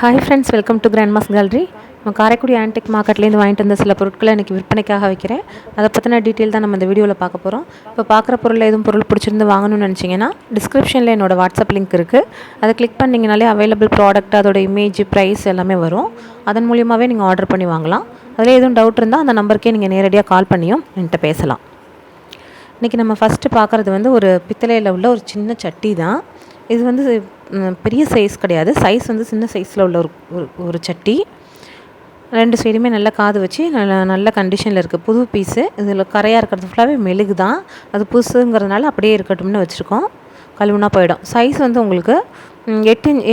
Hi friends welcome to grand mass gallery நம்ம Karaikudi antique மார்க்கெட்லேருந்து வாங்கிட்டு வந்த சில பொருட்களை இன்றைக்கி விற்பனைக்காக வைக்கிறேன். அதை பற்றின டீட்டெயில் தான் நம்ம இந்த வீடியோவில் பார்க்க போகிறோம் இப்போ பார்க்குற பொருள் எதுவும் பொருள் பிடிச்சிருந்து வாங்கணும்னு நினச்சிங்கன்னா டிஸ்கிரிப்ஷனில் என்னோட வாட்ஸ்அப் லிங்க் இருக்குது அதை கிளிக் பண்ணிங்கனாலே அவைலபிள் ப்ராடக்ட் அதோட இமேஜ் ப்ரைஸ் எல்லாமே வரும். அதன் மூலியமாகவே நீங்கள் ஆர்டர் பண்ணி வாங்கலாம். அதில் எதுவும் டவுட் இருந்தால் அந்த நம்பருக்கே நீங்கள் நேரடியாக கால் பண்ணியும் என்கிட்ட பேசலாம். இன்றைக்கி நம்ம ஃபஸ்ட்டு பார்க்குறது வந்து ஒரு பித்தளையில் உள்ள ஒரு சின்ன சட்டி தான் இது வந்து பெரிய சைஸ் கிடையாது. சைஸ் வந்து சின்ன சைஸில் உள்ள ஒரு ஒரு- ஒரு சட்டி. ரெண்டு சைடுமே நல்லா காது வச்சு நல்ல நல்ல கண்டிஷனில் இருக்குது புது பீஸு இதில் கரையாக இருக்கிறது ஃபுல்லாகவே மெழுகு தான். அது புதுசுங்கிறதுனால அப்படியே இருக்கட்டும்னு வச்சுருக்கோம். கழுவுனா போயிடும். சைஸ் வந்து உங்களுக்கு எட்டு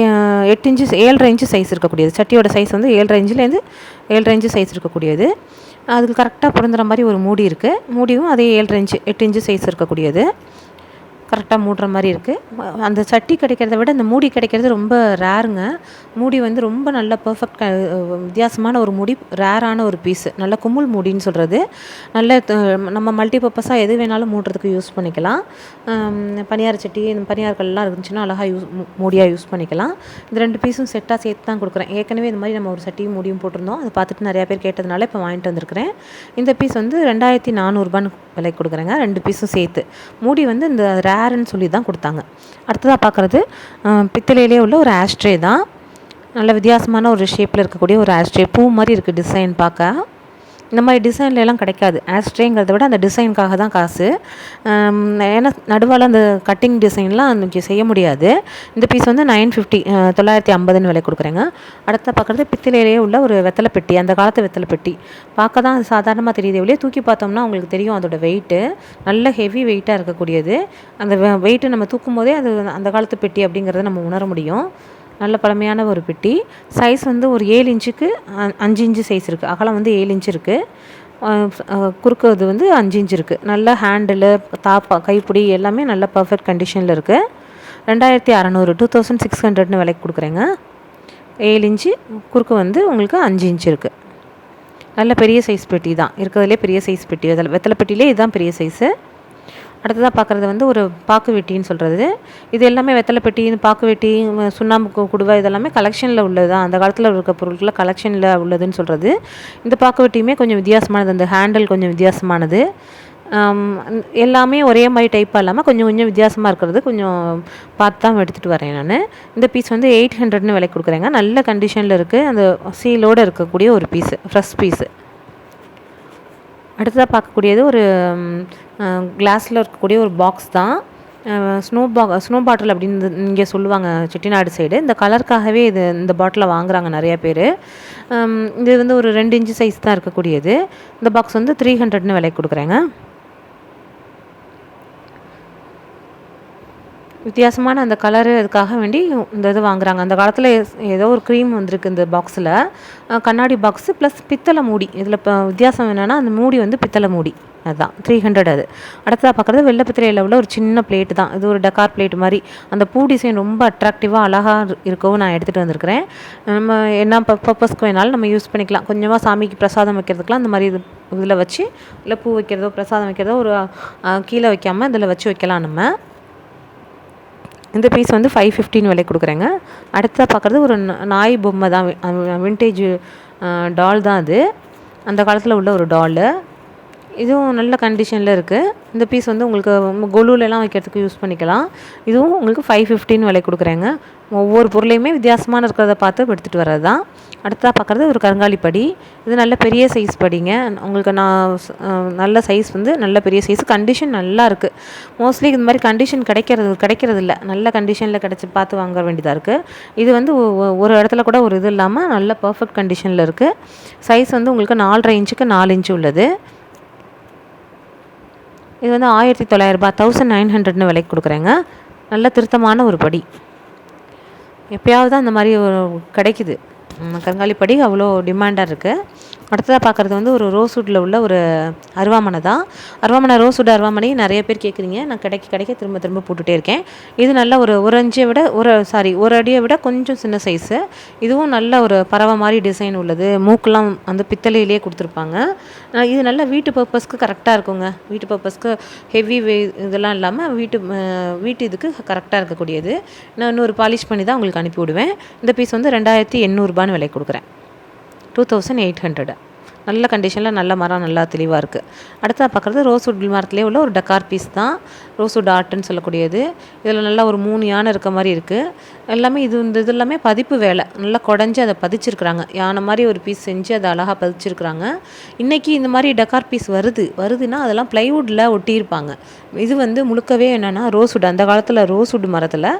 எட்டு இன்ச்சு ஏழரை இன்ச்சு சைஸ் இருக்கக்கூடியது. சட்டியோட சைஸ் வந்து ஏழரை இன்ச்சுலேருந்து ஏழரை இன்ச்சு சைஸ் இருக்கக்கூடியது. அதுக்கு கரெக்டாக பிறந்துற மாதிரி ஒரு மூடி இருக்குது மூடியும் அதே ஏழரை இன்ச்சு எட்டு இன்ச்சு சைஸ் இருக்கக்கூடியது. கரெக்டாக மூடுற மாதிரி இருக்குது அந்த சட்டி கிடைக்கிறத விட இந்த மூடி கிடைக்கிறது ரொம்ப ரேருங்க மூடி வந்து ரொம்ப நல்ல பர்ஃபெக்ட் வித்தியாசமான ஒரு மூடி ரேரான ஒரு பீஸு நல்ல குமுள் மூடின்னு சொல்கிறது நல்ல நம்ம மல்டி பர்பஸாக எது வேணாலும் மூடுறதுக்கு யூஸ் பண்ணிக்கலாம். பனியார் சட்டி இந்த பனியார்கள்லாம் இருந்துச்சுன்னா அழகாக யூஸ் மூடியாக யூஸ் பண்ணிக்கலாம். இந்த ரெண்டு பீஸும் செட்டாக சேர்த்து தான் கொடுக்குறேன். ஏற்கனவே இந்த மாதிரி நம்ம ஒரு சட்டியும் மூடியும் போட்டிருந்தோம். அதை பார்த்துட்டு நிறையா பேர் கேட்டதுனால இப்போ வாங்கிட்டு வந்திருக்கிறேன். இந்த பீஸ் வந்து ரெண்டாயிரத்தி நானூறுபான்னு விலை கொடுக்குறேங்க. ரெண்டு பீஸும் சேர்த்து. மூடி வந்து இந்த ரே ரேருன்னு சொல்லி தான் கொடுத்தாங்க. அடுத்ததாக பார்க்குறது பித்தளையிலே உள்ள ஒரு ஆஷ்ட்ரே தான். நல்ல வித்தியாசமான ஒரு ஷேப்பில் இருக்கக்கூடிய ஒரு ஆஷ்ட்ரே பூ மாதிரி இருக்குது டிசைன் பார்க்க. இந்த மாதிரி டிசைன்லலாம் கிடைக்காது. ஆஸ்ட்ரேங்கிறத விட அந்த டிசைனுக்காக தான் காசு. ஏன்னா நடுவால் அந்த கட்டிங் டிசைன்லாம் இன்னைக்கு செய்ய முடியாது. இந்த பீஸ் வந்து நைன் ஃபிஃப்டி தொள்ளாயிரத்தி ஐம்பதுன்னு விலை கொடுக்குறேங்க. அடுத்த பார்க்குறது பித்திலையிலேயே உள்ள ஒரு வெத்தலை பெட்டி அந்த காலத்து வெத்தலை பெட்டி. பார்க்க தான் அது சாதாரணமாக தெரியுது. வெளியே தூக்கி பார்த்தோம்னா உங்களுக்கு தெரியும் அதோட வெயிட்டு நல்ல ஹெவி வெயிட்டாக இருக்கக்கூடியது. அந்த வெயிட்டை நம்ம தூக்கும் போதே அது அந்த காலத்து பெட்டி அப்படிங்கிறத நம்ம உணர முடியும். நல்ல பழமையான ஒரு பெட்டி. சைஸ் வந்து ஒரு ஏழு இன்ச்சுக்கு அஞ்சு இன்ச்சு சைஸ் இருக்குது அகலம் வந்து ஏழு இன்ச்சு இருக்குது குறுக்கு அது வந்து அஞ்சு இன்ச்சு இருக்குது நல்ல ஹேண்டிலு தாப்பா கைப்பிடி எல்லாமே நல்ல பர்ஃபெக்ட் கண்டிஷனில் இருக்குது ரெண்டாயிரத்தி அறநூறு டூ தௌசண்ட் சிக்ஸ் ஹண்ட்ரட்னு விலைக்கு கொடுக்குறேங்க. ஏழு இன்ச்சு குறுக்கு வந்து உங்களுக்கு அஞ்சு இன்ச்சு இருக்குது நல்ல பெரிய சைஸ் பெட்டி தான். இருக்கிறதுலே பெரிய சைஸ் பெட்டி. வெத்தலை வெத்தலை பெட்டிலே இதுதான் பெரிய சைஸு அடுத்ததாக பார்க்குறது வந்து ஒரு பாக்கு வெட்டின்னு சொல்கிறது இது எல்லாமே வெத்தலை பெட்டி இந்த பாக்கு வெட்டி சுண்ணாம்பு குடுவை இதெல்லாமே கலெக்ஷனில் உள்ளது தான் அந்த காலத்தில் இருக்க பொருட்களை கலெக்ஷனில் உள்ளதுன்னு சொல்கிறது இந்த பாக்கு வெட்டியுமே கொஞ்சம் வித்தியாசமானது. அந்த ஹேண்டில் கொஞ்சம் வித்தியாசமானது. எல்லாமே ஒரே மாதிரி டைப்பாக இல்லாமல் கொஞ்சம் கொஞ்சம் வித்தியாசமாக இருக்கிறது. கொஞ்சம் பார்த்து தான் எடுத்துகிட்டு வரேன் நான். இந்த பீஸ் வந்து எயிட் ஹண்ட்ரட்னு விலை கொடுக்குறேங்க. நல்ல கண்டிஷனில் இருக்குது அந்த சீலோடு இருக்கக்கூடிய ஒரு பீஸு ஃப்ரெஷ் பீஸு அடுத்ததாக பார்க்கக்கூடியது ஒரு கிளாஸில் இருக்கக்கூடிய ஒரு பாக்ஸ் தான். ஸ்னோ பா ஸ்னோ பாட்டில் அப்படின்னு இங்கே சொல்லுவாங்க செட்டிநாடு சைடு இந்த கலருக்காகவே இது இந்த பாட்டிலை வாங்குகிறாங்க நிறைய பேர். இது வந்து ஒரு ரெண்டு இன்ச்சு சைஸ் தான் இருக்கக்கூடியது. இந்த பாக்ஸ் வந்து த்ரீ ஹண்ட்ரட்னு விலை கொடுக்குறேங்க. வித்தியாசமான அந்த கலரு அதுக்காக வேண்டி இந்த இது வாங்குறாங்க. அந்த காலத்தில் ஏதோ ஒரு க்ரீம் வந்திருக்கு இந்த பாக்ஸில் கண்ணாடி பாக்ஸு ப்ளஸ் பித்தளை மூடி. இதில் இப்போ வித்தியாசம் என்னென்னா அந்த மூடி வந்து பித்தளை மூடி. அதுதான் த்ரீ ஹண்ட்ரட் அது. அடுத்ததாக பார்க்குறது வெள்ளை பித்தளையில் உள்ள ஒரு சின்ன பிளேட்டு தான். இது ஒரு டெக்கார் பிளேட் மாதிரி. அந்த பூ டிசைன் ரொம்ப அட்ராக்டிவாக அழகாக இருக்கவும் நான் எடுத்துகிட்டு வந்திருக்கிறேன். நம்ம என்ன பர்பஸ்க்கு வேணாலும் நம்ம யூஸ் பண்ணிக்கலாம். கொஞ்சமாக சாமிக்கு பிரசாதம் வைக்கிறதுக்குலாம் அந்த மாதிரி இது இதில் வச்சு இல்லை பூ வைக்கிறதோ பிரசாதம் வைக்கிறதோ ஒரு கீழே வைக்காமல் இதில் வச்சு வைக்கலாம் நம்ம. இந்த பீஸ் வந்து ஃபைவ் ஃபிஃப்டின் விலை கொடுக்குறேங்க. அடுத்ததாக பார்க்குறது ஒரு நாய் பொம்மை தான் வின்டேஜ் டால் தான் அது. அந்த காலத்தில் உள்ள ஒரு டாலு இதுவும் நல்ல கண்டிஷனில் இருக்குது இந்த பீஸ் வந்து உங்களுக்கு கொலுலெலாம் வைக்கிறதுக்கு யூஸ் பண்ணிக்கலாம். இதுவும் உங்களுக்கு ஃபைவ் ஃபிஃப்டின் விலை கொடுக்குறேங்க. ஒவ்வொரு பொருளையுமே வித்தியாசமான இருக்கிறத பார்த்து எடுத்துகிட்டு வர்றது தான் அடுத்ததாக பார்க்குறது ஒரு கருங்காலி படி. இது நல்ல பெரிய சைஸ் படிங்க. உங்களுக்கு நான் நல்ல சைஸ் வந்து நல்ல பெரிய சைஸ் கண்டிஷன் நல்லா இருக்குது மோஸ்ட்லி இந்த மாதிரி கண்டிஷன் கிடைக்கிறது கிடைக்கிறது இல்லை நல்ல கண்டிஷனில் கிடச்சி பார்த்து வாங்க வேண்டியதாக இருக்குது இது வந்து ஒ- ஒரு இடத்துல கூட ஒரு இது இல்லாமல் நல்ல பர்ஃபெக்ட் கண்டிஷனில் இருக்குது சைஸ் வந்து உங்களுக்கு நாலரை இன்ச்சுக்கு நாலு இன்ச்சு உள்ளது. இது வந்து ஆயிரத்தி தொள்ளாயிரரூபா தௌசண்ட் நைன் ஹண்ட்ரட்னு விலைக்கு கொடுக்குறேங்க. நல்ல திருத்தமான ஒரு படி. எப்பயாவது தான் அந்த மாதிரி ஒரு கிடைக்குது. கருங்காலி படி அவ்வளோ டிமாண்டாக இருக்குது அடுத்ததாக பார்க்குறது வந்து ஒரு ரோஸ்வுட்டில் உள்ள ஒரு அருவாமனை தான். அருவாமனை ரோஸ்வுட் அருவாமனை நிறைய பேர் கேட்குறீங்க நான் கிடைக்க கிடைக்க திரும்ப திரும்ப போட்டுகிட்டே இருக்கேன். இது நல்ல ஒரு ஒரு அஞ்சை விட ஒரு சாரி ஒரு அடியை விட கொஞ்சம் சின்ன சைஸு இதுவும் நல்ல ஒரு பறவை மாதிரி டிசைன் உள்ளது. மூக்கெலாம் அந்த பித்தளையிலே கொடுத்துருப்பாங்க. இது நல்ல வீட்டு பர்பஸ்க்கு கரெக்டாக இருக்குங்க. வீட்டு பர்பஸ்க்கு ஹெவி வே இதெல்லாம் இல்லாமல் வீட்டு வீட்டு இதுக்கு கரெக்டாக இருக்கக்கூடியது. நான் இன்னொரு பாலிஷ் பண்ணி தான் உங்களுக்கு அனுப்பி விடுவேன். இந்த பீஸ் வந்து ரெண்டாயிரத்தி எண்ணூறுபான்னு விலை கொடுக்குறேன். டூ தௌசண்ட் எயிட் ஹண்ட்ரடு நல்ல கண்டிஷனில் நல்ல மரம் நல்லா தெளிவாக இருக்குது அடுத்ததாக பார்க்குறது ரோஸ்வுட் மரத்துலேயே உள்ள ஒரு டக்கார் பீஸ் தான். ரோஸ்வுட் ஆர்ட்டுன்னு சொல்லக்கூடியது. இதில் நல்லா ஒரு மூணு யானை இருக்க மாதிரி இருக்குது எல்லாமே இது இந்த இது எல்லாமே பதிப்பு வேலை. நல்லா குடஞ்சி அதை பதிச்சிருக்கிறாங்க. யானை மாதிரி ஒரு பீஸ் செஞ்சு அதை அழகாக பதிச்சிருக்கிறாங்க. இன்றைக்கி இந்த மாதிரி டக்கார் பீஸ் வருது. வருதுன்னா அதெல்லாம் ப்ளைவுட்டில் ஒட்டியிருப்பாங்க. இது வந்து முழுக்கவே என்னென்னா ரோஸ்வுட் அந்த காலத்தில் ரோஸ்வுட் மரத்தில்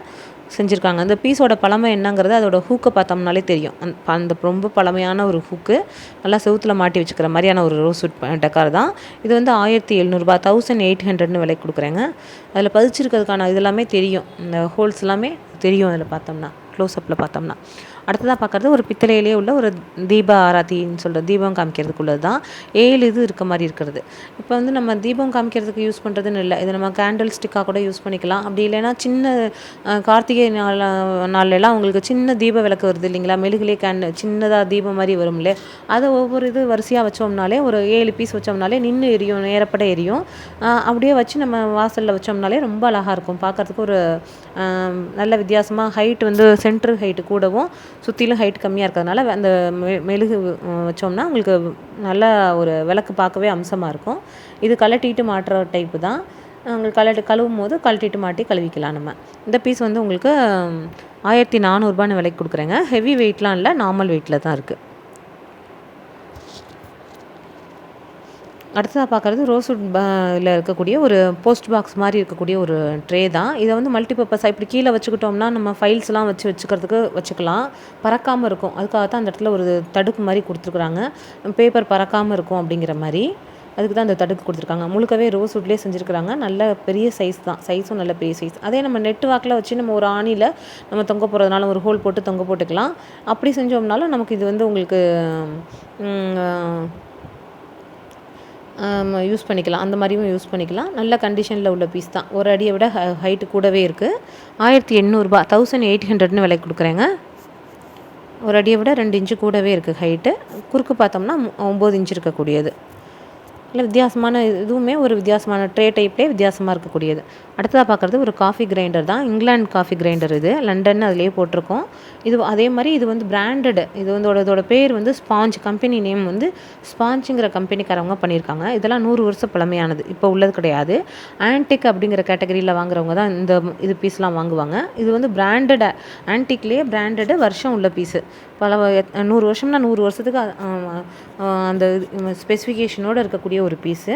செஞ்சுருக்காங்க. அந்த பீஸோட பழமை என்னங்கிறது அதோட ஹூக்கை பார்த்தோம்னாலே தெரியும். அந்த அந்த ரொம்ப பழமையான ஒரு ஹூக்கு நல்லா செவுத்தில் மாட்டி வச்சுக்கிற மாதிரியான ஒரு ரோஸ்வுட் டக்கார் தான். இது வந்து ஆயிரத்தி எழுநூறுபா தௌசண்ட் எயிட் ஹண்ட்ரட்னு விலை கொடுக்குறேங்க. அதில் பதிச்சிருக்கிறதுக்கான இதெல்லாமே தெரியும். இந்த ஹோல்ஸ் எல்லாமே தெரியும் அதில் பார்த்தோம்னா க்ளோஸ்அப்பில் பார்த்தோம்னா. அடுத்ததாக பார்க்குறது ஒரு பித்தளையிலே உள்ள ஒரு தீப ஆராத்தின்னு சொல்கிற தீபம் காமிக்கிறதுக்குள்ளது தான். ஏழு இது இருக்க மாதிரி இருக்கிறது. இப்போ வந்து நம்ம தீபம் காமிக்கிறதுக்கு யூஸ் பண்ணுறதுன்னு இல்லை. இது நம்ம கேண்டில் ஸ்டிக்காக கூட யூஸ் பண்ணிக்கலாம். அப்படி இல்லைன்னா சின்ன கார்த்திகை நாள் நாள்லலாம் உங்களுக்கு சின்ன தீப விளக்கு வருது இல்லைங்களா? மெழுகிலே கேண்டு சின்னதாக தீபம் மாதிரி வரும்ல அதை ஒவ்வொரு இது வரிசையாக வச்சோம்னாலே ஒரு ஏழு பீஸ் வச்சோம்னாலே நின்று எரியும் நேரப்பட எரியும். அப்படியே வச்சு நம்ம வாசலில் வச்சோம்னாலே ரொம்ப அழகாக இருக்கும். பார்க்கறதுக்கு ஒரு நல்ல வித்தியாசமாக ஹைட் வந்து சென்ட்ரு ஹைட்டு கூடவும் சுற்றிலும் ஹைட் கம்மியாக இருக்கிறதுனால அந்த மெ- மெழுகு வச்சோம்னா உங்களுக்கு நல்லா ஒரு விளக்கு பார்க்கவே அம்சமாக இருக்கும். இது கலட்டிட்டு மாட்டுற டைப்பு தான். உங்களுக்கு கலட்டு கழுவும் போது கழட்டிட்டு மாட்டி கழுவிக்கலாம் நம்ம. இந்த பீஸ் வந்து உங்களுக்கு ஆயிரத்தி நானூறுபான்னு விலைக்கு கொடுக்குறேங்க. ஹெவி வெயிட்லாம் இல்லை நார்மல் வெயிட்டில் தான் இருக்குது அடுத்ததாக பார்க்குறது ரோஸ்வுட் இதில் இருக்கக்கூடிய ஒரு போஸ்ட் பாக்ஸ் மாதிரி இருக்கக்கூடிய ஒரு ட்ரே தான். இதை வந்து மல்டிபர்பஸாக இப்படி கீழே வச்சுக்கிட்டோம்னா நம்ம ஃபைல்ஸ்லாம் வச்சு வச்சுக்கிறதுக்கு வச்சுக்கலாம். பறக்காமல் இருக்கும். அதுக்காக தான் அந்த இடத்துல ஒரு தடுப்பு மாதிரி கொடுத்துருக்குறாங்க. பேப்பர் பறக்காமல் இருக்கும் அப்படிங்கிற மாதிரி. அதுக்கு தான் அந்த தடுப்பு கொடுத்துருக்காங்க. முழுக்கவே ரோஸ் வுட்லேயே செஞ்சுருக்குறாங்க. நல்ல பெரிய சைஸ் தான். சைஸும் நல்ல பெரிய சைஸ் அதே நம்ம நெட் வாக்கில் வச்சு நம்ம ஒரு ஆணியில் நம்ம தொங்க போகிறதுனால ஒரு ஹோல் போட்டு தொங்க போட்டுக்கலாம். அப்படி செஞ்சோம்னாலும் நமக்கு இது வந்து உங்களுக்கு யூஸ் பண்ணிக்கலாம். அந்த மாதிரியும் யூஸ் பண்ணிக்கலாம். நல்ல கண்டிஷனில் உள்ள பீஸ் தான். ஒரு அடியை விட ஹைட்டு கூடவே இருக்குது ஆயிரத்தி எண்ணூறுபா தௌசண்ட் எயிட் ஹண்ட்ரட்னு விலை கொடுக்குறேங்க. ஒரு அடியை விட ரெண்டு இன்ச்சு கூடவே இருக்குது ஹைட்டு குறுக்கு பார்த்தோம்னா ஒம்பது இன்ச் இருக்கக்கூடியது. இல்லை வித்தியாசமான இதுவுமே ஒரு வித்தியாசமான ட்ரே டைப்லேயே வித்தியாசமாக இருக்கக்கூடியது. அடுத்ததாக பார்க்குறது ஒரு காஃபி கிரைண்டர் தான். இங்கிலாந்து காஃபி கிரைண்டர் இது. லண்டன் அதிலேயே போட்டிருக்கோம். இது அதே மாதிரி இது வந்து பிராண்டடு இது வந்து இதோட- பேர் வந்து ஸ்பாஞ்ச் கம்பெனி நேம் வந்து ஸ்பாஞ்சுங்கிற கம்பெனிக்காரவங்க பண்ணியிருக்காங்க. இதெல்லாம் நூறு வருஷம் பழமையானது. இப்போ உள்ளது கிடையாது. ஆன்டிக் அப்படிங்கிற கேட்டகரியில் வாங்குறவங்க தான் இந்த இது பீஸ்லாம் வாங்குவாங்க. இது வந்து பிராண்டடு ஆன்டிக்லேயே பிராண்டடு வருஷம் உள்ள பீஸு பல நூறு வருஷம்னா நூறு வருஷத்துக்கு அந்த ஸ்பெசிஃபிகேஷனோடு இருக்கக்கூடிய ஒரு பீஸு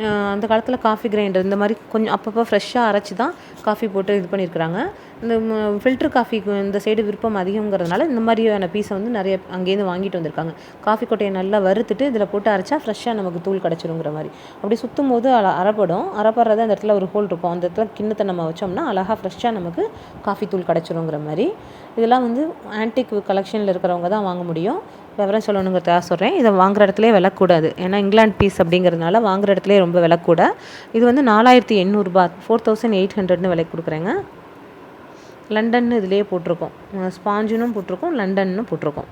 அந்த காலத்தில் காஃபி கிரைண்டர் இந்த மாதிரி கொஞ்சம் அப்பப்போ ஃப்ரெஷ்ஷாக அரைச்சி தான் காஃபி போட்டு இது பண்ணியிருக்கிறாங்க. இந்த ஃபில்டர் காஃபிக்கு இந்த சைடு விருப்பம் அதிகங்கிறதுனால இந்த மாதிரியான பீஸை வந்து நிறைய அங்கேருந்து வாங்கிட்டு வந்திருக்காங்க. காஃபி கொட்டையை நல்லா வறுத்துட்டு இதில் போட்டு அரைச்சா ஃப்ரெஷ்ஷாக நமக்கு தூள் கிடச்சிருங்கிற மாதிரி. அப்படி சுற்றும் போது அல- அரைப்படும். அரைப்படுறது அந்த இடத்துல ஒரு ஹோல் இருக்கும். அந்த இடத்துல கிண்ணத்தை நம்ம வச்சோம்னா அழகாக ஃப்ரெஷ்ஷாக நமக்கு காஃபி தூள் கிடச்சிருங்கிற மாதிரி. இதெல்லாம் வந்து ஆன்டிக் கலெக்ஷனில் இருக்கிறவங்க தான் வாங்க முடியும். விவரம் சொல்லணுங்கிறதுக்காக சொல்கிறேன் இதை வாங்குற இடத்துல விலக்கூடாது ஏன்னா இங்கிலாந்து பீஸ் அப்படிங்கிறதுனால வாங்குற இடத்துல ரொம்ப விலக்கூட இது வந்து நாலாயிரத்தி எண்ணூறுபா ஃபோர் தௌசண்ட் எயிட் ஹண்ட்ரட்னு விலை கொடுக்குறேங்க. லண்டன்னு இதுலேயே போட்டிருக்கோம். ஸ்பாஞ்சுன்னு போட்டிருக்கோம் லண்டன்னு போட்டிருக்கோம்.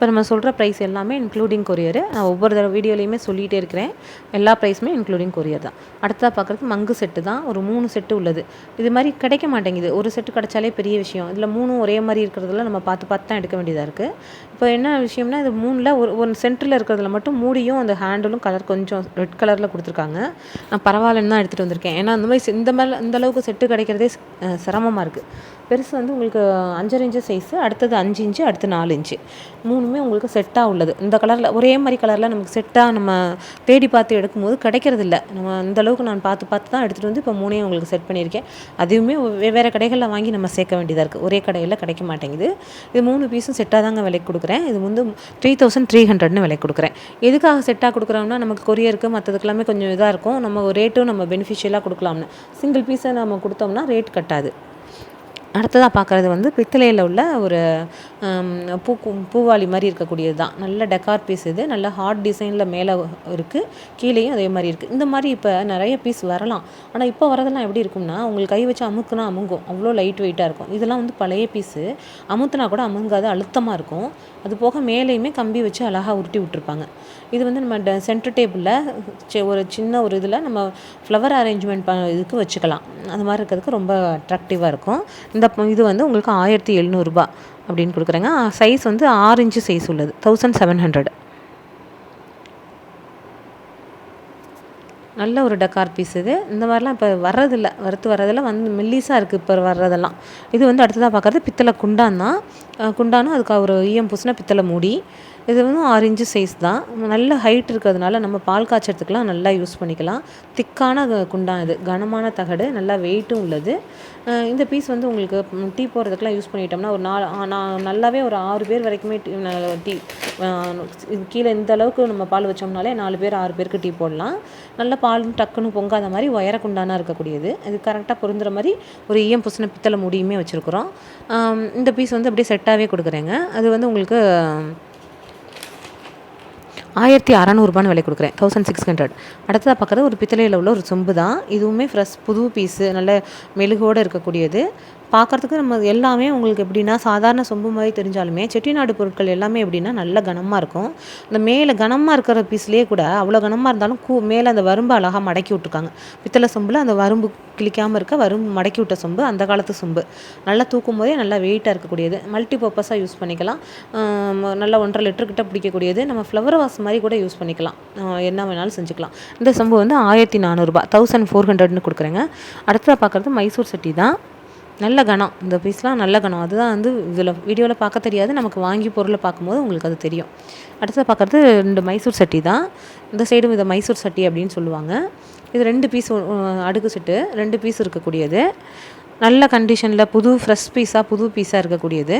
இப்போ நம்ம சொல்கிற ப்ரைஸ் எல்லாமே இன்க்ளூடிங் கொரியர் நான் ஒவ்வொரு தடவை வீடியோலையுமே சொல்லிகிட்டே இருக்கிறேன். எல்லா ப்ரைஸுமே இன்க்ளூடிங் கொரியர் தான். அடுத்ததாக பார்க்குறது மங்கு செட்டு தான். ஒரு மூணு செட்டு உள்ளது. இது மாதிரி கிடைக்க மாட்டேங்குது. ஒரு செட்டு கிடைச்சாலே பெரிய விஷயம். இதில் மூணும் ஒரே மாதிரி இருக்கிறதுல நம்ம பார்த்து பார்த்து தான் எடுக்க வேண்டியதாக இருக்குது இப்போ என்ன விஷயம்னா இது மூணில் ஒரு ஒரு சென்டரில் இருக்கிறதுல மட்டும் மூடியும் அந்த ஹேண்டிலும் கலர் கொஞ்சம் ரெட் கலரில் கொடுத்துருக்காங்க. நான் பரவாயில்லன்னு தான் எடுத்துகிட்டு வந்திருக்கேன். ஏன்னா அந்த மாதிரி இந்த மாதிரி இந்த அளவுக்கு செட்டு கிடைக்கிறதே சிரமமாக இருக்குது பெருசு வந்து உங்களுக்கு அஞ்சரை இன்ச்சு சைஸு அடுத்தது அஞ்சு இன்ச்சு அடுத்து நாலு இன்ச்சு மூணுமே உங்களுக்கு செட்டாக உள்ளது. இந்த கலரில் ஒரே மாதிரி கலரில் நமக்கு செட்டாக நம்ம தேடி பார்த்து எடுக்கும்போது கிடைக்கிறது இல்லை நம்ம அந்தளவுக்கு நான் பார்த்து பார்த்து தான் எடுத்துகிட்டு வந்து இப்போ மூணையும் உங்களுக்கு செட் பண்ணியிருக்கேன். அதுவுமே வெவ்வேறு கடைகளில் வாங்கி நம்ம சேர்க்க வேண்டியதாக இருக்குது ஒரே கடையில் கிடைக்க மாட்டேங்குது. இது மூணு பீஸும் செட்டாக தாங்க விலைக்கு கொடுக்குறேன். இது வந்து த்ரீ தௌசண்ட் த்ரீ ஹண்ட்ரட்னு விலைக்கு கொடுக்குறேன். எதுக்காக செட்டாக கொடுக்குறோம்னா நமக்கு கொரியருக்கு மற்றதுக்கெல்லாமே கொஞ்சம் இதாக இருக்கும். நம்ம ரேட்டும் நம்ம பெனிஃபிஷியலாக கொடுக்கலாம்னு. சிங்கிள் பீஸை நம்ம கொடுத்தோம்னா ரேட் கட்டாது. அடுத்ததாக பார்க்குறது வந்து பித்தளையில் உள்ள ஒரு பூ பூவாளி மாதிரி இருக்கக்கூடியது தான். நல்ல டெக்கார் பீஸ் இது. நல்ல ஹார்ட் டிசைனில் மேலே இருக்குது கீழேயும் அதே மாதிரி இருக்குது இந்த மாதிரி இப்போ நிறைய பீஸ் வரலாம். ஆனால் இப்போ வரதெல்லாம் எப்படி இருக்கும்னா உங்களுக்கு கை வச்சு அமுக்குனா அமுங்கும். அவ்வளோ லைட் வெயிட்டாக இருக்கும். இதெல்லாம் வந்து பழைய பீஸு அமுத்துனா கூட அமுங்காது. அழுத்தமாக இருக்கும். அது போக மேலேயுமே கம்பி வச்சு அழகாக உருட்டி விட்ருப்பாங்க இது வந்து நம்ம சென்டர் டேபிளில் ஒரு சின்ன ஒரு இதில் நம்ம ஃப்ளவர் அரேஞ்ச்மெண்ட் இதுக்கு வச்சுக்கலாம். அது மாதிரி இருக்கிறதுக்கு ரொம்ப அட்ராக்டிவாக இருக்கும். இந்த இது வந்து உங்களுக்கு ஆயிரத்தி எழுநூறுபா அப்படின்னு கொடுக்குறேங்க. சைஸ் வந்து ஆறு இன்ச்சு சைஸ் உள்ளது. தௌசண்ட் செவன் ஹண்ட்ரட் நல்ல ஒரு டெக்கார் பீஸ் இது. இந்த மாதிரிலாம் இப்போ வர்றதில்ல. வறுத்து வர்றதில்ல. வந்து மெல்லிஸாக இருக்குது இப்போ வர்றதெல்லாம். இது வந்து அடுத்ததாக பார்க்குறது பித்தளை குண்டான் தான். குண்டானும் அதுக்கு ஒரு ஈயம் பூசின பித்தளை மூடி. இது வந்து ஆறு இன்ச்சு சைஸ் தான். நல்ல ஹைட் இருக்கிறதுனால நம்ம பால் காய்ச்சறதுக்கெலாம் நல்லா யூஸ் பண்ணிக்கலாம். திக்கான குண்டான் இது. கனமான தகடு. நல்லா வெயிட்டும் உள்ளது. இந்த பீஸ் வந்து உங்களுக்கு டீ போடுறதுக்குலாம் யூஸ் பண்ணிட்டோம்னா ஒரு நாலு நான் நல்லாவே ஒரு ஆறு பேர் வரைக்குமே டீ இது கீழே இந்த அளவுக்கு நம்ம பால் வச்சோம்னாலே நாலு பேர் ஆறு பேருக்கு டீ போடலாம். நல்ல பால் டக்குன்னு பொங்காத மாதிரி உயர குண்டானாக இருக்கக்கூடியது. இது கரெக்டாக பொருந்துற மாதிரி ஒரு ஈயம் புசின பித்தளை முடியுமே வச்சுருக்குறோம். இந்த பீஸ் வந்து அப்படியே செட்டாகவே கொடுக்குறேங்க. அது வந்து உங்களுக்கு ஆயிரத்தி அறநூறுபான்னு விலை கொடுக்குறேன். தௌசண்ட் சிக்ஸ் ஹண்ட்ரட் அடுத்ததாக பார்க்குறது ஒரு பித்தளையில் உள்ள ஒரு சொம்பு தான் இதுவுமே ஃப்ரெஷ் புது பீஸு நல்ல மெழுகோடு இருக்கக்கூடியது. பார்க்குறதுக்கு நம்ம எல்லாமே உங்களுக்கு எப்படின்னா சாதாரண சொம்பு மாதிரி தெரிஞ்சாலுமே செட்டிநாடு பொருட்கள் எல்லாமே எப்படின்னா நல்ல கனமாக இருக்கும். அந்த மேலே கனமாக இருக்கிற பீஸ்லேயே கூட அவ்வளோ கனமாக இருந்தாலும் கூ மேலே அந்த வரும்பு அழகாக மடக்கி விட்ருக்காங்க பித்தளை சொம்பில் அந்த வரும்பு கிளிக்காமல் இருக்க வரும் மடக்கி விட்ட சொம்பு அந்த காலத்து சொம்பு. நல்லா தூக்கும் போதே நல்லா வெயிட்டாக இருக்கக்கூடியது. மல்டி பர்பஸாக யூஸ் பண்ணிக்கலாம் நல்லா ஒன்றரை லிட்டர் கிட்ட பிடிக்கக்கூடியது. நம்ம ஃப்ளவர் வாஸ் மாதிரி கூட யூஸ் பண்ணிக்கலாம். என்ன வேணாலும் செஞ்சுக்கலாம். இந்த சொம்பு வந்து ஆயிரத்தி நானூறுரூபா தௌசண்ட் ஃபோர் ஹண்ட்ரட்னு கொடுக்குறேங்க. அடுத்ததாக பார்க்குறது மைசூர் சட்டி தான். நல்ல கணம். இந்த பீஸ்லாம் நல்ல கணம். அதுதான் வந்து இதில் வீடியோவில் பார்க்க தெரியாது. நமக்கு வாங்கி பொருளை பார்க்கும்போது உங்களுக்கு அது தெரியும். அடுத்தது பார்க்குறது ரெண்டு மைசூர் சட்டி தான். இந்த சைடும் இதை மைசூர் சட்டி அப்படின்னு சொல்லுவாங்க. இது ரெண்டு பீஸ் அடுக்கு சட்டு. ரெண்டு பீஸ் இருக்கக்கூடியது. நல்ல கண்டிஷனில் புது ஃப்ரெஷ் பீஸாக புது பீஸாக இருக்கக்கூடியது.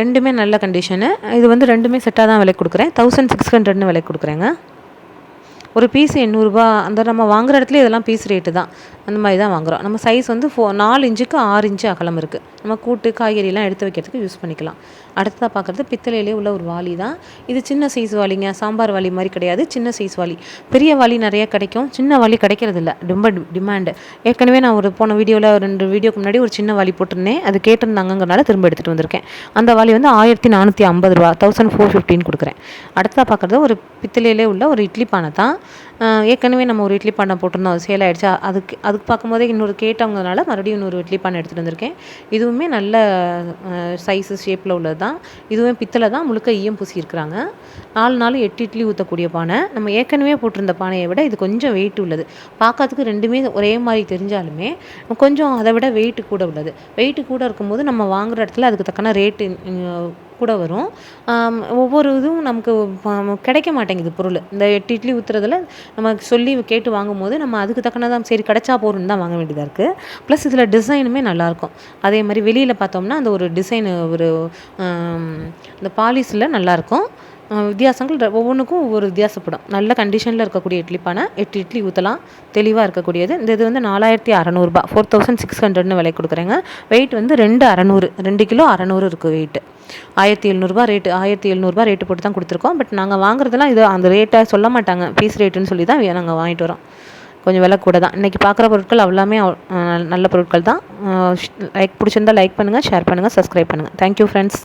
ரெண்டுமே நல்ல கண்டிஷனு இது வந்து ரெண்டுமே செட்டாக தான் விலை கொடுக்குறேன். தௌசண்ட் சிக்ஸ் ஹண்ட்ரட்னு விலை கொடுக்குறேங்க. ஒரு பீஸ் எண்ணூறுரூபா அந்த நம்ம வாங்குகிற இடத்துல இதெல்லாம் பீஸ் ரேட்டு தான். அந்த மாதிரி தான் வாங்குகிறோம் நம்ம சைஸ் வந்து ஃபோ நாலு இன்ச்சுக்கு ஆறு இன்ச்சு அகலம் இருக்குது நம்ம கூட்டு காய்கறிலாம் எடுத்து வைக்கிறதுக்கு யூஸ் பண்ணிக்கலாம். அடுத்ததாக பார்க்குறது பித்தளையிலே உள்ள ஒரு வாளி தான். இது சின்ன சைஸ் வாளிங்க. சாம்பார் வாளி மாதிரி கிடையாது. சின்ன சைஸ் வாளி. பெரிய வாளி நிறைய கிடைக்கும். சின்ன வாளி கிடைக்கிறது இல்லை ரொம்ப டிமாண்டு ஏற்கனவே நான் ஒரு போன வீடியோவில் ரெண்டு வீடியோக்கு முன்னாடி ஒரு சின்ன வாளி போட்டிருந்தேன். அது கேட்டிருந்தாங்கங்கிறனால திரும்ப எடுத்துகிட்டு வந்திருக்கேன். அந்த வாளி வந்து ஆயிரத்தி நானூற்றி ஐம்பது ரூபா தௌசண்ட் ஃபோர் ஃபிஃப்டின்னு கொடுக்குறேன். அடுத்ததாக பார்க்குறது ஒரு பித்தளையிலே உள்ள ஒரு இட்லி பானை தான். ஏற்கனவே நம்ம ஒரு இட்லி பானை போட்டிருந்தோம் அது சேல் ஆகிடுச்சா அதுக்கு அதுக்கு பார்க்கும்போதே இன்னொரு கேட்டவங்கனால மறுபடியும் இன்னொரு இட்லி பானை எடுத்துகிட்டு வந்திருக்கேன். இதுவுமே நல்ல சைஸு ஷேப்பில் உள்ளது தான் இதுவுமே பித்தளை தான் முழுக்க ஈயம் பூசி இருக்கிறாங்க. நாலு நாள் எட்டு இட்லி ஊற்றக்கூடிய பானை. நம்ம ஏற்கனவே போட்டிருந்த பானையை விட இது கொஞ்சம் வெயிட் உள்ளது. பார்க்கறதுக்கு ரெண்டுமே ஒரே மாதிரி தெரிஞ்சாலுமே கொஞ்சம் அதை விட வெயிட்டு கூட உள்ளது. வெயிட்டு கூட இருக்கும்போது நம்ம வாங்குகிற இடத்துல அதுக்கு தக்கன ரேட்டு கூட வரும். ஒவ்வொரு இதுவும் நமக்கு கிடைக்க மாட்டேங்குது பொருள். இந்த எட்டு இட்லி ஊற்றுறதுல நம்ம சொல்லி கேட்டு வாங்கும்போது நம்ம அதுக்கு தக்கனதான் சரி கிடைச்சா போகணும்னு தான் வாங்க வேண்டியதாக இருக்குது ப்ளஸ் இதில் டிசைனுமே நல்லாயிருக்கும் அதே மாதிரி வெளியில் பார்த்தோம்னா அந்த ஒரு டிசைன் ஒரு இந்த பாலிஸில் நல்லாயிருக்கும் வித்தியாசங்கள் ஒவ்வொன்றுக்கும் ஒவ்வொரு வித்தியாசப்படும். நல்ல கண்டிஷனில் இருக்கக்கூடிய இட்லி பானை எட்டு இட்லி ஊற்றலாம் தெளிவாக இருக்கக்கூடியது. இந்த இது வந்து நாலாயிரத்தி அறநூறுபா. ஃபோர் தௌசண்ட் சிக்ஸ் ஹண்ட்ரட்னு விலை கொடுக்குறேங்க. வெயிட் வந்து ரெண்டு அறநூறு ரெண்டு கிலோ அறநூறு இருக்குது வெயிட்டு ஆயிரத்தி எழுநூறுபா ரேட்டு ஆயிரத்தி எழுநூறுபா ரேட்டு போட்டு தான் கொடுத்துருக்கோம். பட் நாங்கள் வாங்குறதெல்லாம் இது அந்த ரேட்டை சொல்ல மாட்டாங்க. பீஸ் ரேட்டுன்னு சொல்லி தான் நாங்கள் வாங்கிட்டு வரோம். கொஞ்சம் விலை கூட தான். இன்றைக்கி பார்க்குற பொருட்கள் எல்லாமே நல்ல பொருட்கள் தான். லைக் பிடிச்சிருந்தால் லைக் பண்ணுங்கள் ஷேர் பண்ணுங்கள் சப்ஸ்கிரைப் பண்ணுங்கள் தேங்க்யூ ஃப்ரெண்ட்ஸ்